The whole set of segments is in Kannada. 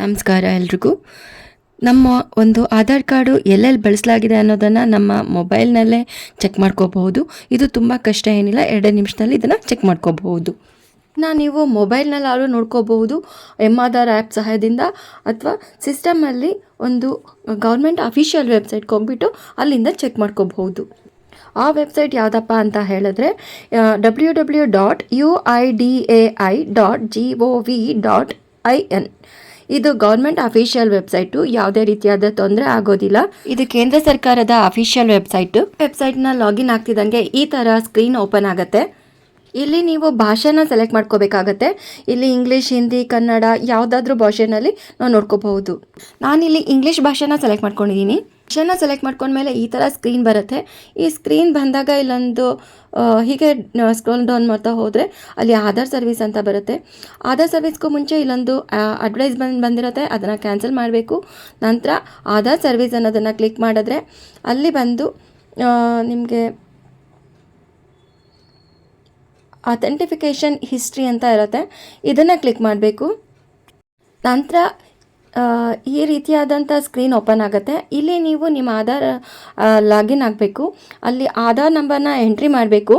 ನಮಸ್ಕಾರ ಎಲ್ರಿಗೂ. ನಮ್ಮ ಒಂದು ಆಧಾರ್ ಕಾರ್ಡು ಎಲ್ಲೆಲ್ಲಿ ಬಳಸಲಾಗಿದೆ ಅನ್ನೋದನ್ನು ನಮ್ಮ ಮೊಬೈಲ್ನಲ್ಲೇ ಚೆಕ್ ಮಾಡ್ಕೋಬಹುದು. ಇದು ತುಂಬ ಕಷ್ಟ ಏನಿಲ್ಲ, ಎರಡೇ ನಿಮಿಷದಲ್ಲಿ ಇದನ್ನು ಚೆಕ್ ಮಾಡ್ಕೋಬಹುದು. ನಾ ನೀವು ಮೊಬೈಲ್ನಲ್ಲಾದ್ರೂ ನೋಡ್ಕೋಬಹುದು, ಎಂ ಆಧಾರ್ ಆ್ಯಪ್ ಸಹಾಯದಿಂದ ಅಥವಾ ಸಿಸ್ಟಮಲ್ಲಿ ಒಂದು ಗೌರ್ಮೆಂಟ್ ಅಫಿಷಿಯಲ್ ವೆಬ್ಸೈಟ್ಗೆ ಹೋಗ್ಬಿಟ್ಟು ಅಲ್ಲಿಂದ ಚೆಕ್ ಮಾಡ್ಕೋಬಹುದು. ಆ ವೆಬ್ಸೈಟ್ ಯಾವುದಪ್ಪ ಅಂತ ಹೇಳಿದ್ರೆ W W dot U I D A I dot G O V dot I N. ಇದು ಗೌರ್ಮೆಂಟ್ ಅಫಿಷಿಯಲ್ ವೆಬ್ಸೈಟು. ಯಾವುದೇ ರೀತಿಯಾದ ತೊಂದರೆ ಆಗೋದಿಲ್ಲ. ಇದು ಕೇಂದ್ರ ಸರ್ಕಾರದ ಅಫಿಷಿಯಲ್ ವೆಬ್ಸೈಟು. ವೆಬ್ಸೈಟ್ನ ಲಾಗಿನ್ ಆಗ್ತಿದ್ದಂಗೆ ಈ ಥರ ಸ್ಕ್ರೀನ್ ಓಪನ್ ಆಗುತ್ತೆ. ಇಲ್ಲಿ ನೀವು ಭಾಷೆನ ಸೆಲೆಕ್ಟ್ ಮಾಡ್ಕೋಬೇಕಾಗತ್ತೆ. ಇಲ್ಲಿ ಇಂಗ್ಲೀಷ್, ಹಿಂದಿ, ಕನ್ನಡ ಯಾವುದಾದ್ರೂ ಭಾಷೆನಲ್ಲಿ ನಾವು ನೋಡ್ಕೋಬಹುದು. ನಾನಿಲ್ಲಿ ಇಂಗ್ಲೀಷ್ ಭಾಷೆನ ಸೆಲೆಕ್ಟ್ ಮಾಡ್ಕೊಂಡಿದ್ದೀನಿ. ಭಾಷೆನ ಸೆಲೆಕ್ಟ್ ಮಾಡ್ಕೊಂಡ್ಮೇಲೆ ಈ ಥರ ಸ್ಕ್ರೀನ್ ಬರುತ್ತೆ. ಈ ಸ್ಕ್ರೀನ್ ಬಂದಾಗ ಇಲ್ಲೊಂದು ಹೀಗೆ ಸ್ಕ್ರೋಲ್ ಡೌನ್ ಮಾಡ್ತಾ ಹೋದರೆ ಅಲ್ಲಿ ಆಧಾರ್ ಸರ್ವಿಸ್ ಅಂತ ಬರುತ್ತೆ. ಆಧಾರ್ ಸರ್ವಿಸ್ಗೂ ಮುಂಚೆ ಇಲ್ಲೊಂದು ಅಡ್ವರ್ಟೈಸ್ಮೆಂಟ್ ಬಂದಿರುತ್ತೆ, ಅದನ್ನು ಕ್ಯಾನ್ಸಲ್ ಮಾಡಬೇಕು. ನಂತರ ಆಧಾರ್ ಸರ್ವಿಸ್ ಅನ್ನೋದನ್ನು ಕ್ಲಿಕ್ ಮಾಡಿದ್ರೆ ಅಲ್ಲಿ ಬಂದು ನಿಮಗೆ ಅಥೆಂಟಿಫಿಕೇಷನ್ ಹಿಸ್ಟ್ರಿ ಅಂತ ಇರುತ್ತೆ. ಇದನ್ನು ಕ್ಲಿಕ್ ಮಾಡಬೇಕು. ನಂತರ ಈ ರೀತಿಯಾದಂಥ ಸ್ಕ್ರೀನ್ ಓಪನ್ ಆಗುತ್ತೆ. ಇಲ್ಲಿ ನೀವು ನಿಮ್ಮ ಆಧಾರ್ ಲಾಗಿನ್ ಆಗಬೇಕು. ಅಲ್ಲಿ ಆಧಾರ್ ನಂಬರ್ನ ಎಂಟ್ರಿ ಮಾಡಬೇಕು.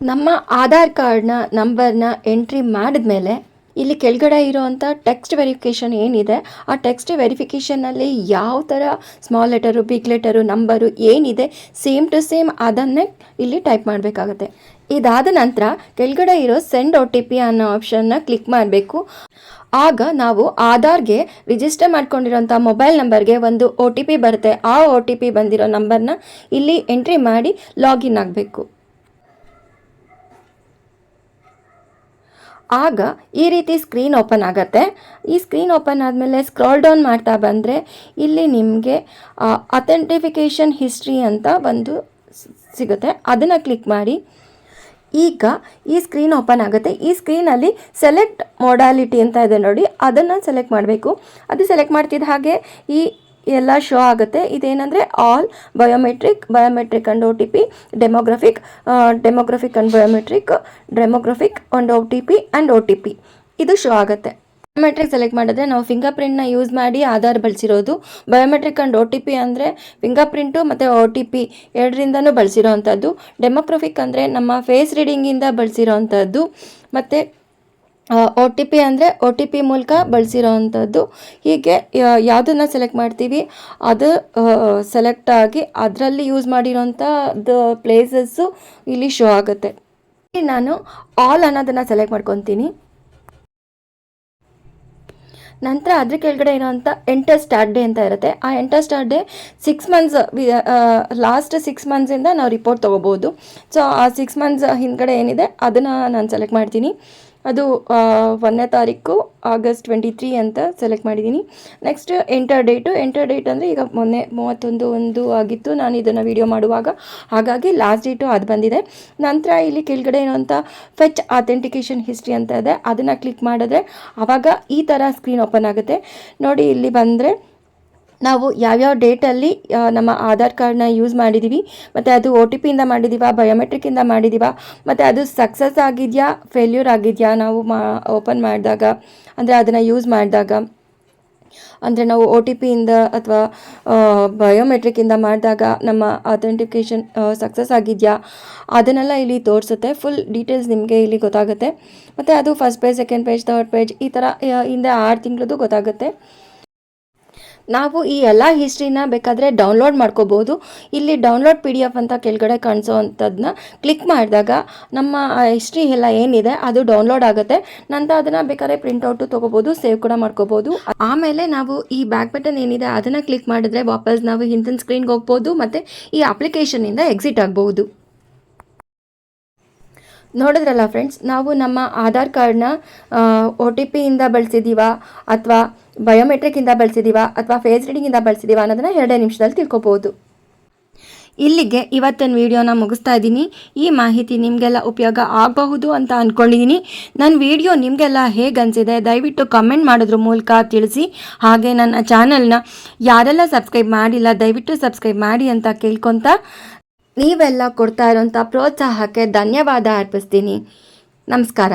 ನಮ್ಮ ಆಧಾರ್ ಕಾರ್ಡ್ನ ನಂಬರ್ನ ಎಂಟ್ರಿ ಮಾಡಿದ್ಮೇಲೆ ಇಲ್ಲಿ ಕೆಳಗಡೆ ಇರೋವಂಥ ಟೆಕ್ಸ್ಟ್ ವೆರಿಫಿಕೇಷನ್ ಏನಿದೆ? ಆ ಟೆಕ್ಸ್ಟ್ ವೆರಿಫಿಕೇಷನಲ್ಲಿ ಯಾವ ಥರ small letter big letter number ಏನಿದೆ ಸೇಮ್ ಟು ಸೇಮ್ ಅದನ್ನೇ ಇಲ್ಲಿ ಟೈಪ್ ಮಾಡಬೇಕಾಗತ್ತೆ. ಇದಾದ ನಂತರ ಕೆಳಗಡೆ ಇರೋ ಸೆಂಡ್ ಒ ಟಿ ಪಿ ಅನ್ನೋ ಆಪ್ಷನ್ನ ಕ್ಲಿಕ್ ಮಾಡಬೇಕು. ಆಗ ನಾವು ಆಧಾರ್ಗೆ ರಿಜಿಸ್ಟರ್ ಮಾಡ್ಕೊಂಡಿರೋಂಥ ಮೊಬೈಲ್ ನಂಬರ್ಗೆ ಒಂದು ಒ ಟಿ ಪಿ ಬರುತ್ತೆ. ಆ ಒ ಟಿ ಪಿ ಬಂದಿರೋ ನಂಬರ್ನ ಇಲ್ಲಿ ಎಂಟ್ರಿ ಮಾಡಿ ಲಾಗಿನ್ ಆಗಬೇಕು. ಆಗ ಈ ರೀತಿ ಸ್ಕ್ರೀನ್ ಓಪನ್ ಆಗುತ್ತೆ. ಈ ಸ್ಕ್ರೀನ್ ಓಪನ್ ಆದಮೇಲೆ ಸ್ಕ್ರಾಲ್ ಡೌನ್ ಮಾಡ್ತಾ ಬಂದರೆ ಇಲ್ಲಿ ನಿಮಗೆ ಅಥೆಂಟಿಫಿಕೇಷನ್ ಹಿಸ್ಟ್ರಿ ಅಂತ ಒಂದು ಸಿಗುತ್ತೆ. ಅದನ್ನು ಕ್ಲಿಕ್ ಮಾಡಿ. ಈಗ ಈ ಸ್ಕ್ರೀನ್ ಓಪನ್ ಆಗುತ್ತೆ. ಈ ಸ್ಕ್ರೀನಲ್ಲಿ ಸೆಲೆಕ್ಟ್ ಮೊಡಾಲಿಟಿ ಅಂತ ಇದೆ ನೋಡಿ. ಅದನ್ನು ಸೆಲೆಕ್ಟ್ ಮಾಡಬೇಕು. ಅದು ಸೆಲೆಕ್ಟ್ ಮಾಡ್ತಿದ್ದ ಹಾಗೆ ಈ ಎಲ್ಲ ಶೋ ಆಗುತ್ತೆ. ಇದೇನಂದರೆ all biometric biometric and O T P demographic demographic and biometric demographic and O T P and O T P ಇದು ಶೋ ಆಗುತ್ತೆ. ಬಯೋಮೆಟ್ರಿಕ್ ಸೆಲೆಕ್ಟ್ ಮಾಡಿದ್ರೆ ನಾವು ಫಿಂಗರ್ ಪ್ರಿಂಟ್ನ ಯೂಸ್ ಮಾಡಿ Aadhaar ಬಳಸಿರೋದು. Biometric and O T P ಅಂದರೆ ಫಿಂಗರ್ ಪ್ರಿಂಟು ಮತ್ತು ಒ ಟಿ ಪಿ ಎರಡರಿಂದನೂ ಬಳಸಿರೋ ಅಂಥದ್ದು ಡೆಮೋಗ್ರಫಿಕ್ ಅಂದರೆ ನಮ್ಮ ಫೇಸ್ ರೀಡಿಂಗಿಂದ ಬಳಸಿರೋ ಅಂಥದ್ದು ಮತ್ತು ಒ ಟಿ ಪಿ ಅಂದರೆ ಒ ಟಿ ಪಿ ಮೂಲಕ ಬಳಸಿರೋ ಅಂಥದ್ದು ಹೀಗೆ ಯಾವುದನ್ನು ಸೆಲೆಕ್ಟ್ ಮಾಡ್ತೀವಿ, ಅದು ಸೆಲೆಕ್ಟ್ ಆಗಿ ಅದರಲ್ಲಿ ಯೂಸ್ ಮಾಡಿರೋಂಥದ್ದು ಪ್ಲೇಸಸ್ಸು ಇಲ್ಲಿ ಶೋ ಆಗುತ್ತೆ. ನಾನು ಆಲ್ ಅನ್ನೋದನ್ನು ಸೆಲೆಕ್ಟ್ ಮಾಡ್ಕೊತೀನಿ. ನಂತರ ಅದ್ರ ಕೆಳಗಡೆ ಇರೋವಂಥ ಎಂಟರ್ ಸ್ಟಾರ್ಟ್ ಡೇ ಅಂತ ಇರುತ್ತೆ. ಆ enter start day six months last six ಮಂತ್ಸಿಂದ ನಾವು ರಿಪೋರ್ಟ್ ತೊಗೋಬೋದು. ಸೊ ಆ ಸಿಕ್ಸ್ ಮಂತ್ಸ್ ಹಿಂದ್ಗಡೆ ಏನಿದೆ, ಅದನ್ನು ನಾನು ಸೆಲೆಕ್ಟ್ ಮಾಡ್ತೀನಿ. ಅದು ಒಂದನೇ ತಾರೀಕು ಆಗಸ್ಟ್ ಟ್ವೆಂಟಿ ತ್ರೀ ಅಂತ ಸೆಲೆಕ್ಟ್ ಮಾಡಿದ್ದೀನಿ. Next enter date enter date ಅಂದರೆ ಈಗ ಮೊನ್ನೆ ಮೂವತ್ತೊಂದು ಒಂದು ಆಗಿತ್ತು, ನಾನು ಇದನ್ನು ವಿಡಿಯೋ ಮಾಡುವಾಗ. ಹಾಗಾಗಿ ಲಾಸ್ಟ್ ಡೇಟು ಅದು ಬಂದಿದೆ. ನಂತರ ಇಲ್ಲಿ ಕೆಳಗಡೆ ಇರುವಂಥ ಫೆಚ್ ಅಥೆಂಟಿಕೇಷನ್ ಹಿಸ್ಟ್ರಿ ಅಂತ ಇದೆ. ಅದನ್ನು ಕ್ಲಿಕ್ ಮಾಡಿದ್ರೆ ಆವಾಗ ಈ ಥರ ಸ್ಕ್ರೀನ್ ಓಪನ್ ಆಗುತ್ತೆ. ನೋಡಿ ಇಲ್ಲಿ ಬಂದರೆ ನಾವು ಯಾವ್ಯಾವ ಡೇಟಲ್ಲಿ ನಮ್ಮ ಆಧಾರ್ ಕಾರ್ಡ್ನ ಯೂಸ್ ಮಾಡಿದ್ದೀವಿ ಮತ್ತು ಅದು ಒ ಟಿ ಪಿಯಿಂದ ಮಾಡಿದ್ದೀವಾ ಬಯೋಮೆಟ್ರಿಕ್ಕಿಂದ ಮಾಡಿದ್ದೀವಾ ಮತ್ತು ಅದು ಸಕ್ಸಸ್ ಆಗಿದೆಯಾ ಫೇಲ್ಯೂರ್ ಆಗಿದೆಯಾ, ನಾವು ಮಾ ಓಪನ್ ಮಾಡಿದಾಗ, ಅಂದರೆ ಅದನ್ನು ಯೂಸ್ ಮಾಡಿದಾಗ, ಅಂದರೆ ನಾವು ಒ ಟಿ ಪಿಯಿಂದ ಅಥವಾ ಬಯೋಮೆಟ್ರಿಕ್ಕಿಂದ ಮಾಡಿದಾಗ ನಮ್ಮ ಅಥೆಂಟಿಕೇಷನ್ ಸಕ್ಸಸ್ ಆಗಿದೆಯಾ, ಅದನ್ನೆಲ್ಲ ಇಲ್ಲಿ ತೋರಿಸುತ್ತೆ ಫುಲ್ ಡೀಟೇಲ್ಸ್ ನಿಮಗೆ ಇಲ್ಲಿ ಗೊತ್ತಾಗುತ್ತೆ, ಮತ್ತು ಅದು first page second page third page ಈ ಥರ ಹಿಂದೆ ಆರು ತಿಂಗಳದ್ದು ಗೊತ್ತಾಗುತ್ತೆ. ನಾವು ಈ ಎಲ್ಲ ಹಿಸ್ಟ್ರಿನ ಬೇಕಾದರೆ ಡೌನ್ಲೋಡ್ ಮಾಡ್ಕೋಬೋದು. ಇಲ್ಲಿ ಡೌನ್ಲೋಡ್ ಪಿ ಡಿ ಎಫ್ ಅಂತ ಕೆಳಗಡೆ ಕಾಣಿಸೋ ಅಂಥದ್ದನ್ನ ಕ್ಲಿಕ್ ಮಾಡಿದಾಗ ನಮ್ಮ ಹಿಸ್ಟ್ರಿ ಎಲ್ಲ ಏನಿದೆ ಅದು ಡೌನ್ಲೋಡ್ ಆಗುತ್ತೆ. ನಂತರ ಅದನ್ನು ಬೇಕಾದ್ರೆ ಪ್ರಿಂಟೌಟು ತೊಗೋಬೋದು ಸೇವ್ ಕೂಡ ಮಾಡ್ಕೋಬೋದು. ಆಮೇಲೆ ನಾವು ಈ ಬ್ಯಾಕ್ ಬಟನ್ ಏನಿದೆ ಅದನ್ನು ಕ್ಲಿಕ್ ಮಾಡಿದ್ರೆ ವಾಪಸ್ ನಾವು ಹಿಂದಿನ ಸ್ಕ್ರೀನ್ಗೆ ಹೋಗ್ಬೋದು ಮತ್ತು ಈ ಅಪ್ಲಿಕೇಶನಿಂದ ಎಕ್ಸಿಟ್ ಆಗ್ಬೋದು. ನೋಡಿದ್ರಲ್ಲ ಫ್ರೆಂಡ್ಸ್ ನಾವು ನಮ್ಮ ಆಧಾರ್ ಕಾರ್ಡ್ನ ಒ ಟಿ ಪಿಯಿಂದ ಬಳಸಿದ್ದೀವಾ ಅಥವಾ ಬಯೋಮೆಟ್ರಿಕ್ಕಿಂದ ಬಳಸಿದ್ದೀವಾ ಅಥವಾ ಫೇಸ್ ರೀಡಿಂಗಿಂದ ಬಳಸಿದ್ದೀವಾ ಅನ್ನೋದನ್ನು ಎರಡೇ ನಿಮಿಷದಲ್ಲಿ ತಿಳ್ಕೊಬಹುದು ಇಲ್ಲಿಗೆ ಇವತ್ತಿನ ವಿಡಿಯೋನ ಮುಗಿಸ್ತಾ ಇದ್ದೀನಿ. ಈ ಮಾಹಿತಿ ನಿಮಗೆಲ್ಲ ಉಪಯೋಗ ಆಗಬಹುದು ಅಂತ ಅಂದ್ಕೊಂಡಿದ್ದೀನಿ ನನ್ನ ವಿಡಿಯೋ ನಿಮಗೆಲ್ಲ ಹೇಗೆ ಅನಿಸಿದೆ ದಯವಿಟ್ಟು ಕಮೆಂಟ್ ಮಾಡೋದ್ರ ಮೂಲಕ ತಿಳಿಸಿ. ಹಾಗೆ ನನ್ನ ಚಾನಲ್ನ ಯಾರೆಲ್ಲ ಸಬ್ಸ್ಕ್ರೈಬ್ ಮಾಡಿಲ್ಲ ದಯವಿಟ್ಟು ಸಬ್ಸ್ಕ್ರೈಬ್ ಮಾಡಿ ಅಂತ ಕೇಳ್ಕೊತ ನೀವೆಲ್ಲ ಕೊಡ್ತಾ ಇರೋಂಥ ಪ್ರೋತ್ಸಾಹಕ್ಕೆ ಧನ್ಯವಾದ ಅರ್ಪಿಸ್ತೀನಿ. ನಮಸ್ಕಾರ.